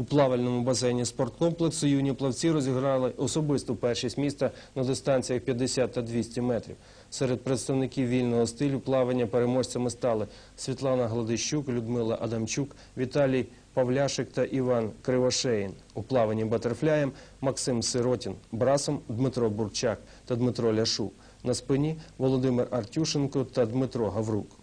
У плавальному басейні спорткомплексу юні плавці розіграли особисту першість міста на дистанціях 50 та 200 метрів. Серед представників вільного стилю плавання переможцями стали Світлана Гладищук, Людмила Адамчук, Віталій Павляшик та Іван Кривошеїн. У плаванні батерфляєм Максим Сиротін, брасом Дмитро Бурчак та Дмитро Ляшук. На спині Володимир Артюшенко та Дмитро Гаврук.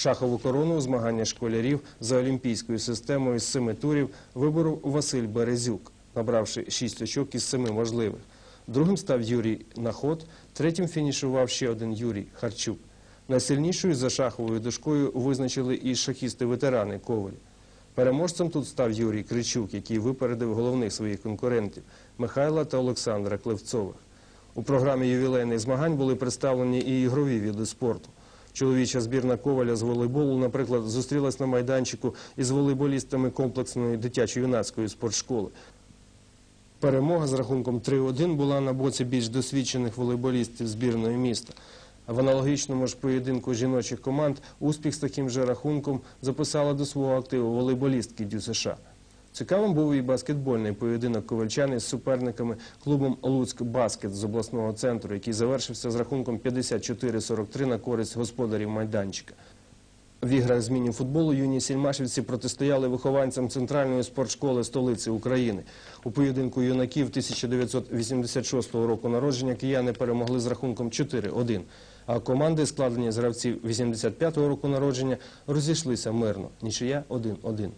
Шахову корону змагання школярів за олімпійською системою з семи турів виборов Василь Березюк, набравши шість очок із семи можливих. Другим став Юрій Наход, третім фінішував ще один Юрій Харчук. Найсильнішою за шаховою дошкою визначили і шахісти-ветерани Коваль. Переможцем тут став Юрій Кричук, який випередив головних своїх конкурентів Михайла та Олександра Клевцових. У програмі ювілейних змагань були представлені і ігрові види спорту. Чоловіча збірна Коваля з волейболу, наприклад, зустрілась на майданчику із волейболістами комплексної дитячо-юнацької спортшколи. Перемога з рахунком 3-1 була на боці більш досвідчених волейболістів збірної міста. В аналогічному ж поєдинку жіночих команд успіх з таким же рахунком записала до свого активу волейболістки Дю США. Цікавим був і баскетбольний поєдинок ковальчани з суперниками клубом Луцьк Баскет з обласного центру, який завершився з рахунком 54-43 на користь господарів майданчика. В іграх змінів футболу юні сільмашівці протистояли вихованцям центральної спортшколи столиці України. У поєдинку юнаків 1986 року народження кияни перемогли з рахунком 4-1. А команди, складені з гравців 85-го року народження, розійшлися мирно. Нічия 1-1.